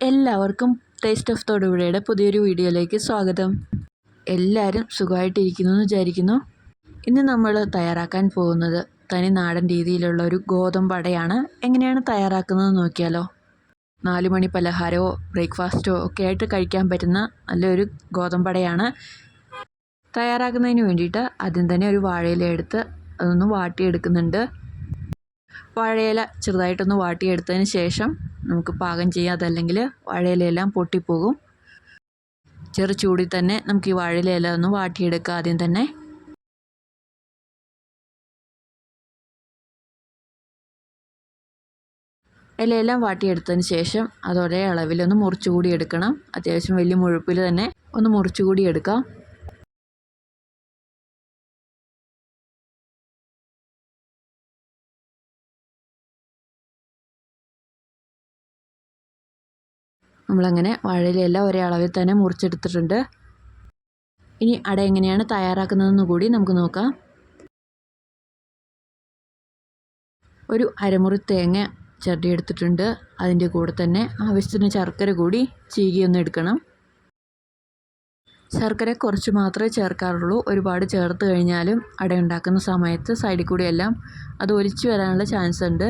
എല്ലാവർക്കും taste of തൊടുപുഴയുടെ പുതിയൊരു വീഡിയോയിലേക്ക് സ്വാഗതം. എല്ലാവരും സുഖമായിട്ടിരിക്കുന്നു എന്ന് വിചാരിക്കുന്നു. ഇന്ന് നമ്മൾ തയ്യാറാക്കാൻ പോകുന്നത് തനി നാടൻ രീതിയിലുള്ള ഒരു ഗോതമ്പടയാണ് എങ്ങനെയാണ് തയ്യാറാക്കുന്നത് നോക്കിയാലോ? നാല് മണി പലഹാരമോ ബ്രേക്ക്ഫാസ്റ്റോ ഒക്കെ ആയിട്ട് കഴിക്കാൻ പറ്റുന്ന നല്ലൊരു ഗോതമ്പടയാണ് തയ്യാറാക്കുന്നതിന് വേണ്ടിയിട്ട് ആദ്യം തന്നെ ഒരു വാഴയില എടുത്ത് അതൊന്ന് വാട്ടിയെടുക്കുന്നുണ്ട്. വാഴയില ചെറുതായിട്ടൊന്ന് വാട്ടിയെടുത്തതിന് ശേഷം നമുക്ക് പാകം ചെയ്യാം. അതല്ലെങ്കിൽ വാഴയിലയെല്ലാം പൊട്ടിപ്പോകും. ചെറു ചൂടിൽ തന്നെ നമുക്ക് ഈ വാഴയില ഒന്ന് വാട്ടിയെടുക്കാം ആദ്യം തന്നെ. ഇലയെല്ലാം വാട്ടിയെടുത്തതിന് ശേഷം അതോടെ അളവിലൊന്ന് മുറിച്ചുകൂടി എടുക്കണം. അത്യാവശ്യം വലിയ മുഴുപ്പിൽ തന്നെ ഒന്ന് മുറിച്ചുകൂടി എടുക്കാം. നമ്മളങ്ങനെ വാഴയിലെല്ലാം ഒരേ അളവിൽ തന്നെ മുറിച്ചെടുത്തിട്ടുണ്ട്. ഇനി അട എങ്ങനെയാണ് തയ്യാറാക്കുന്നതെന്ന് കൂടി നമുക്ക് നോക്കാം. ഒരു അരമുറി തേങ്ങ ചട്ടി എടുത്തിട്ടുണ്ട് അതിന്റെ കൂടെ തന്നെ ആവശ്യത്തിന് ശർക്കര കൂടി ചീകിയൊന്ന് എടുക്കണം. ശർക്കര കുറച്ച് മാത്രമേ ചേർക്കാറുള്ളൂ. ഒരുപാട് ചേർത്ത് കഴിഞ്ഞാലും അട ഉണ്ടാക്കുന്ന സമയത്ത് സൈഡിൽ കൂടിയെല്ലാം അത് ഒലിച്ചു വരാനുള്ള ചാൻസ് ഉണ്ട്.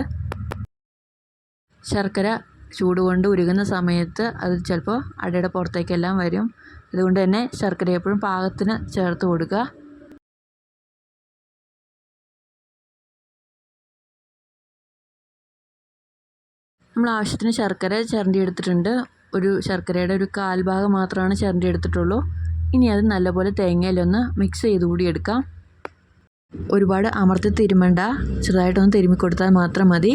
ശർക്കര ചൂട് കൊണ്ട് ഉരുകുന്ന സമയത്ത് അത് ചിലപ്പോൾ അടയുടെ പുറത്തേക്കെല്ലാം വരും. അതുകൊണ്ട് തന്നെ ശർക്കര എപ്പോഴും പാകത്തിന് ചേർത്ത് കൊടുക്കുക. നമ്മൾ ആവശ്യത്തിന് ശർക്കര ചിരണ്ടി എടുത്തിട്ടുണ്ട് ഒരു ശർക്കരയുടെ ഒരു കാൽഭാഗം മാത്രമാണ് ചിരണ്ടി എടുത്തിട്ടുള്ളൂ ഇനി അത് നല്ലപോലെ തേങ്ങയിലൊന്ന് മിക്സ് ചെയ്ത് കൂടി എടുക്കാം. ഒരുപാട് അമർത്തി തിരുമണ്ട. ചെറുതായിട്ടൊന്ന് തിരുമ്മി കൊടുത്താൽ മാത്രം മതി.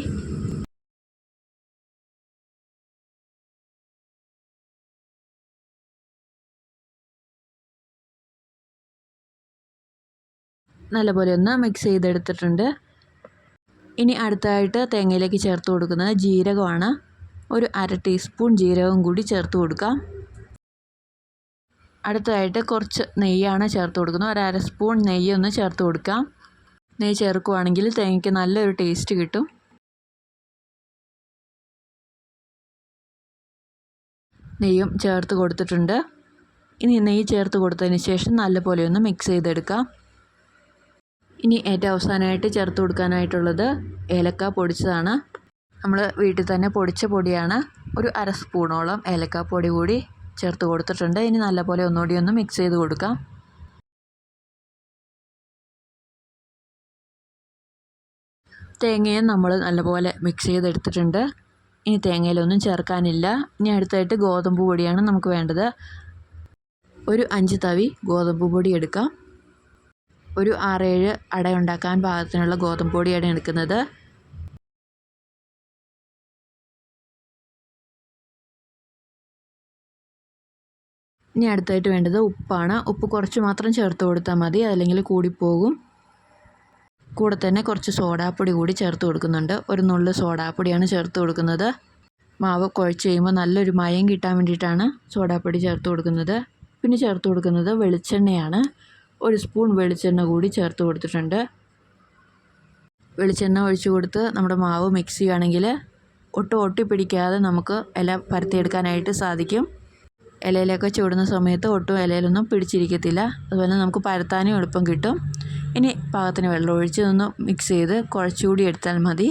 നല്ലപോലെ ഒന്ന് മിക്സ് ചെയ്തെടുത്തിട്ടുണ്ട്. ഇനി അടുത്തായിട്ട് തേങ്ങയിലേക്ക് ചേർത്ത് കൊടുക്കുന്നത് ജീരകമാണ്. ഒരു അര ടീസ്പൂൺ ജീരകം കൂടി ചേർത്ത് കൊടുക്കാം. അടുത്തതായിട്ട് കുറച്ച് നെയ്യാണ് ചേർത്ത് കൊടുക്കുന്നത്. ഒരു അര സ്പൂൺ നെയ്യ് ഒന്ന് ചേർത്ത് കൊടുക്കാം. നെയ്യ് ചേർക്കുവാണെങ്കിൽ തേങ്ങയ്ക്ക് നല്ലൊരു ടേസ്റ്റ് കിട്ടും. നെയ്യും ചേർത്ത് കൊടുത്തിട്ടുണ്ട്. ഇനി നെയ്യ് ചേർത്ത് കൊടുത്തതിന് ശേഷം നല്ലപോലെ ഒന്ന് മിക്സ് ചെയ്തെടുക്കാം. ഇനി ഏറ്റവും അവസാനമായിട്ട് ചേർത്ത് കൊടുക്കാനായിട്ടുള്ളത് ഏലക്ക പൊടിച്ചതാണ്. നമ്മൾ വീട്ടിൽ തന്നെ പൊടിച്ച പൊടിയാണ്. ഒരു അര സ്പൂണോളം ഏലക്കാപ്പൊടി കൂടി ചേർത്ത് കൊടുത്തിട്ടുണ്ട്. ഇനി നല്ലപോലെ ഒന്നുകൂടി ഒന്ന് മിക്സ് ചെയ്ത് കൊടുക്കാം. തേങ്ങയും നമ്മൾ നല്ലപോലെ മിക്സ് ചെയ്തെടുത്തിട്ടുണ്ട്. ഇനി തേങ്ങയിലൊന്നും ചേർക്കാനില്ല. ഇനി അടുത്തായിട്ട് ഗോതമ്പ് പൊടിയാണ് നമുക്ക് വേണ്ടത്. ഒരു അഞ്ച് തവി ഗോതമ്പ് പൊടി എടുക്കാം. ഒരു ആറേഴ് അട ഉണ്ടാക്കാൻ പാകത്തിനുള്ള ഗോതമ്പ് പൊടിയാണ് എടുക്കുന്നത്. ഇനി അടുത്തായിട്ട് വേണ്ടത് ഉപ്പാണ്. ഉപ്പ് കുറച്ച് മാത്രം ചേർത്ത് കൊടുത്താൽ മതി. അല്ലെങ്കിൽ കൂടിപ്പോകും. കൂടെ തന്നെ കുറച്ച് സോഡാപ്പൊടി കൂടി ചേർത്ത് കൊടുക്കുന്നുണ്ട്. ഒരു നുള്ളു സോഡാപ്പൊടിയാണ് ചേർത്ത് കൊടുക്കുന്നത്. മാവ് കുഴച്ച് കഴിയുമ്പോൾ നല്ലൊരു മയം കിട്ടാൻ വേണ്ടിയിട്ടാണ് സോഡാപ്പൊടി ചേർത്ത് കൊടുക്കുന്നത്. പിന്നെ ചേർത്ത് കൊടുക്കുന്നത് വെളിച്ചെണ്ണയാണ്. ഒരു സ്പൂൺ വെളിച്ചെണ്ണ കൂടി ചേർത്ത് കൊടുത്തിട്ടുണ്ട്. വെളിച്ചെണ്ണ ഒഴിച്ച് കൊടുത്ത് നമ്മുടെ മാവ് മിക്സ് ചെയ്യുകയാണെങ്കിൽ ഒട്ടും ഒട്ടിപ്പിടിക്കാതെ നമുക്ക് ഇല പരത്തിയെടുക്കാനായിട്ട് സാധിക്കും. ഇലയിലൊക്കെ ചൂടുന്ന സമയത്ത് ഒട്ടും ഇലയിലൊന്നും പിടിച്ചിരിക്കത്തില്ല. അതുപോലെ നമുക്ക് പരത്താനും എളുപ്പം കിട്ടും. ഇനി പാകത്തിന് വെള്ളം ഒഴിച്ച് ഒന്ന് മിക്സ് ചെയ്ത് കുഴച്ചുകൂടി എടുത്താൽ മതി.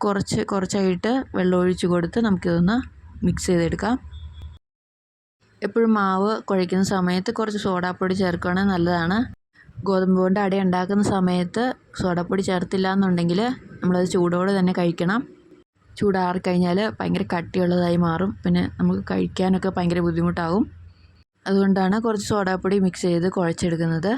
കുറച്ച് കുറച്ചായിട്ട് വെള്ളം ഒഴിച്ച് കൊടുത്ത് നമുക്കിതൊന്ന് മിക്സ് ചെയ്തെടുക്കാം. എപ്പോഴും മാവ് കുഴയ്ക്കുന്ന സമയത്ത് കുറച്ച് സോഡാപ്പൊടി ചേർക്കുകയാണെങ്കിൽ നല്ലതാണ്. ഗോതമ്പ് കൊണ്ട് അട ഉണ്ടാക്കുന്ന സമയത്ത് സോഡാപ്പൊടി ചേർത്തില്ല എന്നുണ്ടെങ്കിൽ നമ്മളത് ചൂടോടെ തന്നെ കഴിക്കണം. ചൂടാറി കഴിഞ്ഞാൽ ഭയങ്കര കട്ടിയുള്ളതായി മാറും. പിന്നെ നമുക്ക് കഴിക്കാനൊക്കെ ഭയങ്കര ബുദ്ധിമുട്ടാകും. അതുകൊണ്ടാണ് കുറച്ച് സോഡാപ്പൊടി മിക്സ് ചെയ്ത് കുഴച്ചെടുക്കുന്നത്.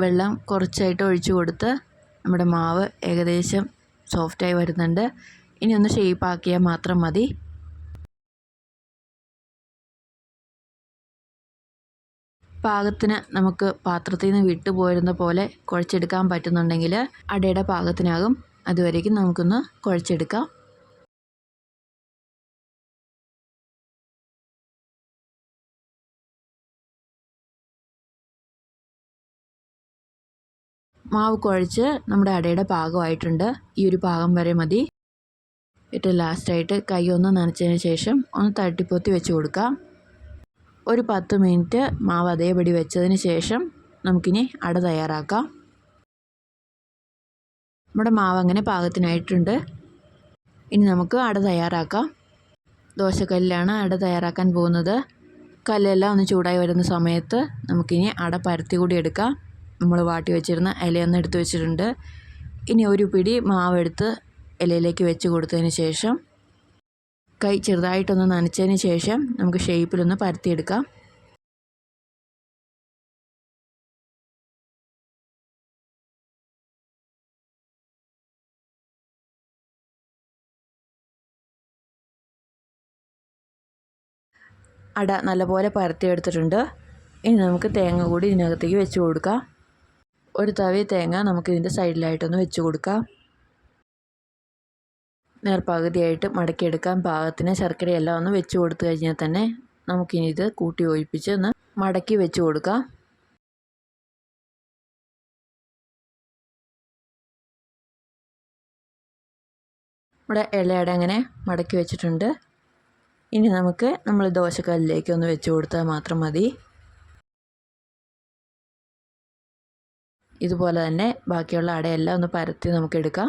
വെള്ളം കുറച്ചായിട്ട് ഒഴിച്ചു കൊടുത്ത് നമ്മുടെ മാവ് ഏകദേശം സോഫ്റ്റായി വരുന്നുണ്ട്. ഇനി ഒന്ന് ഷേപ്പാക്കിയാൽ മാത്രം മതി. പാകത്തിന് നമുക്ക് പാത്രത്തിൽ നിന്ന് വിട്ടു പോരുന്ന പോലെ കുഴച്ചെടുക്കാൻ പറ്റുന്നുണ്ടെങ്കിൽ അടയുടെ പാകത്തിനാകും. അതുവരേക്കും നമുക്കൊന്ന് കുഴച്ചെടുക്കാം. മാവ് കുഴച്ച് നമ്മുടെ അടയുടെ പാകമായിട്ടുണ്ട്. ഈ ഒരു പാകം വരെ മതി. ഏറ്റവും ലാസ്റ്റായിട്ട് കൈ ഒന്ന് നനച്ചതിന് ശേഷം ഒന്ന് തട്ടിപ്പൊത്തി വെച്ച് കൊടുക്കാം. ഒരു പത്ത് മിനിറ്റ് മാവ് അതേപടി വെച്ചതിന് ശേഷം നമുക്കിനി അട തയ്യാറാക്കാം. നമ്മുടെ മാവ് അങ്ങനെ പാകത്തിനായിട്ടുണ്ട്. ഇനി നമുക്ക് അട തയ്യാറാക്കാം. ദോശക്കല്ലിലാണ് അട തയ്യാറാക്കാൻ പോകുന്നത്. കല്ലെല്ലാം ഒന്ന് ചൂടായി വരുന്ന സമയത്ത് നമുക്കിനി അട പരത്തി കൂടി എടുക്കാം. നമ്മൾ വാട്ടി വെച്ചിരുന്ന ഇലയൊന്ന് എടുത്ത് വെച്ചിട്ടുണ്ട്. ഇനി ഒരു പിടി മാവെടുത്ത് ഇലയിലേക്ക് വെച്ച് കൊടുത്തതിന് ശേഷം കൈ ചെറുതായിട്ടൊന്ന് നനച്ചതിന് ശേഷം നമുക്ക് ഷേപ്പിലൊന്ന് പരത്തിയെടുക്കാം. അട നല്ലപോലെ പരത്തിയെടുത്തിട്ടുണ്ട്. ഇനി നമുക്ക് തേങ്ങ കൂടി ഇതിനകത്തേക്ക് വെച്ച് കൊടുക്കാം. ഒരു തവി തേങ്ങ നമുക്കിതിന്റെ സൈഡിലായിട്ടൊന്ന് വെച്ച് കൊടുക്കാം. നേർപകുതിയായിട്ട് മടക്കിയെടുക്കാൻ പാകത്തിന് ശർക്കരയെല്ലാം ഒന്ന് വെച്ച് കൊടുത്തു കഴിഞ്ഞാൽ തന്നെ നമുക്കിനി ഇത് കൂട്ടി ഒഴിപ്പിച്ച് ഒന്ന് മടക്കി വെച്ച് കൊടുക്കാം. ഇവിടെ ഇളയട അങ്ങനെ മടക്കി വെച്ചിട്ടുണ്ട്. ഇനി നമുക്ക് നമ്മൾ ദോശക്കല്ലിലേക്ക് ഒന്ന് വെച്ച് കൊടുത്താൽ മാത്രം മതി. ഇതുപോലെ തന്നെ ബാക്കിയുള്ള അടയെല്ലാം ഒന്ന് പരത്തി നമുക്ക് എടുക്കാം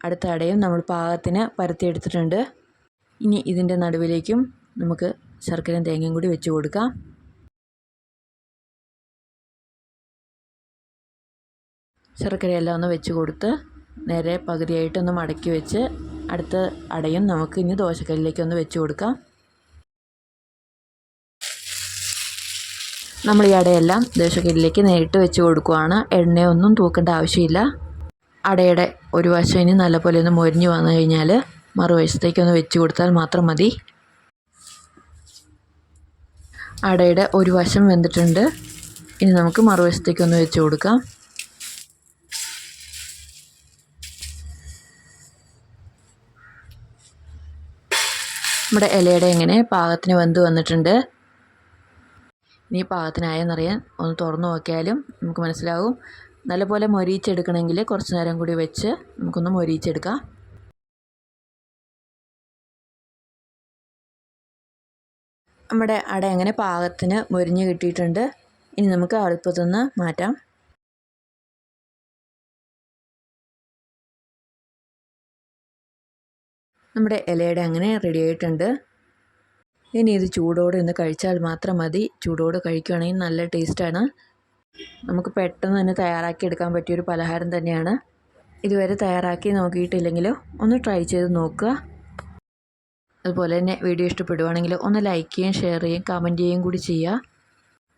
അടുത്ത അടയും നമ്മൾ പാകത്തിന് പരത്തിയെടുത്തിട്ടുണ്ട്. ഇനി ഇതിന്റെ നടുവിലേക്കും നമുക്ക് ശർക്കരയും തേങ്ങയും കൂടി വെച്ച് കൊടുക്കാം. ശർക്കരയെല്ലാം ഒന്ന് വെച്ച് കൊടുത്ത് നേരെ പകുതിയായിട്ടൊന്ന് മടക്കി വെച്ച് അടുത്ത അടയും നമുക്ക് ഇനി ദോശക്കല്ലിലേക്ക് ഒന്ന് വെച്ച് കൊടുക്കാം. നമ്മൾ ഈ അടയെല്ലാം ദോശക്കല്ലിലേക്ക് നേരിട്ട് വെച്ച് കൊടുക്കുവാണ്. എണ്ണയൊന്നും തൂക്കേണ്ട ആവശ്യമില്ല. അടയുടെ ഒരു വശം ഇനി നല്ലപോലെ ഒന്ന് മൊരിഞ്ഞ് വന്നു കഴിഞ്ഞാൽ മറുവശത്തേക്കൊന്ന് വെച്ച് കൊടുത്താൽ മാത്രം മതി. അടയുടെ ഒരു വശം വെന്തിട്ടുണ്ട്. ഇനി നമുക്ക് മറുവശത്തേക്കൊന്ന് വെച്ച് കൊടുക്കാം. നമ്മുടെ ഇലയുടെ ഇങ്ങനെ പാകത്തിന് വെന്ത് വന്നിട്ടുണ്ട്. ഇനി പാകത്തിനായെന്നറിയാൻ ഒന്ന് തുറന്നു നോക്കിയാലും നമുക്ക് മനസ്സിലാവും. നല്ലപോലെ മൊരിയിച്ചെടുക്കണമെങ്കിൽ കുറച്ച് നേരം കൂടി വെച്ച് നമുക്കൊന്ന് മൊരിയിച്ചെടുക്കാം. നമ്മുടെ അട എങ്ങനെ പാകത്തിന് മൊരിഞ്ഞ് കിട്ടിയിട്ടുണ്ട്. ഇനി നമുക്ക് അടുപ്പത്തുനിന്ന് മാറ്റാം. നമ്മുടെ ഇലയുടെ അങ്ങനെ റെഡി ആയിട്ടുണ്ട്. ഇനി ഇത് ചൂടോടെ ഒന്ന് കഴിച്ചാൽ മാത്രം മതി. ചൂടോടെ കഴിക്കുകയാണെങ്കിൽ നല്ല ടേസ്റ്റാണ് നമുക്ക് പെട്ടെന്ന് തന്നെ തയ്യാറാക്കി എടുക്കാൻ പറ്റിയൊരു പലഹാരം തന്നെയാണ്. ഇതുവരെ തയ്യാറാക്കി നോക്കിയിട്ടില്ലെങ്കിലോ ഒന്ന് ട്രൈ ചെയ്ത് നോക്കുക. അതുപോലെ തന്നെ വീഡിയോ ഇഷ്ടപ്പെടുവാണെങ്കിൽ ഒന്ന് ലൈക്ക് ചെയ്യുകയും ഷെയർ ചെയ്യുകയും കമന്റ് ചെയ്യുകയും കൂടി ചെയ്യുക.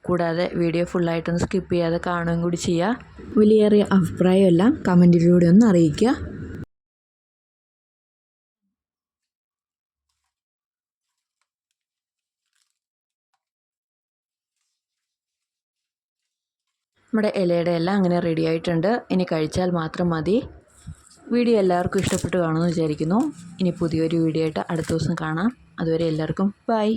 കൂടാതെ വീഡിയോ ഫുള്ളായിട്ടൊന്ന് സ്കിപ്പ് ചെയ്യാതെ കാണുകയും കൂടി ചെയ്യുക. വലിയേറിയ അഭിപ്രായമെല്ലാം കമന്റിലൂടെ ഒന്ന് അറിയിക്കുക. നമ്മുടെ ഇലയുടെ എല്ലാം അങ്ങനെ റെഡി ആയിട്ടുണ്ട്. ഇനി കഴിച്ചാൽ മാത്രം മതി. വീഡിയോ എല്ലാവർക്കും ഇഷ്ടപ്പെട്ടു കാണുമെന്ന് വിചാരിക്കുന്നു. ഇനി പുതിയൊരു വീഡിയോ ആയിട്ട് അടുത്ത ദിവസം കാണാം. അതുവരെ എല്ലാവർക്കും ബൈ